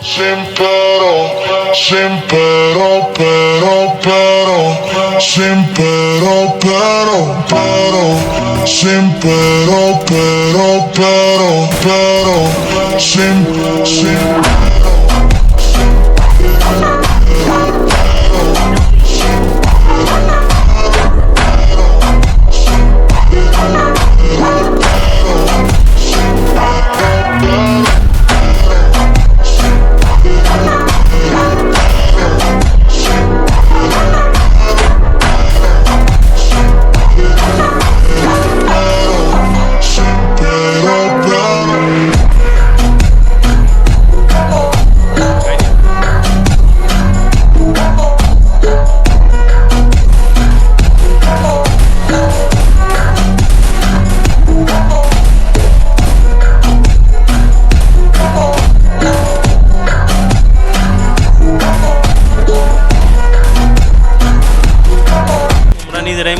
Sin pero, sin pero, pero, pero, sin pero, pero, pero, sin pero, pero, pero, pero, sin, sin.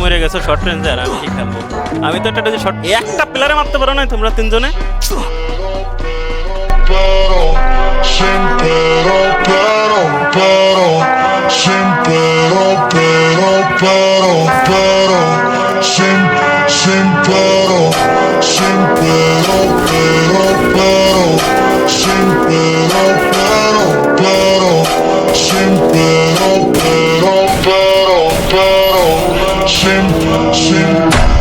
মেরে গেছো short ranger আমি কি খেলব? আমি তো একটা যে শর্ট একটা প্লেয়ারে মারতে পারো না তোমরা তিনজনে? Sin, sin, Shim, shim, shim.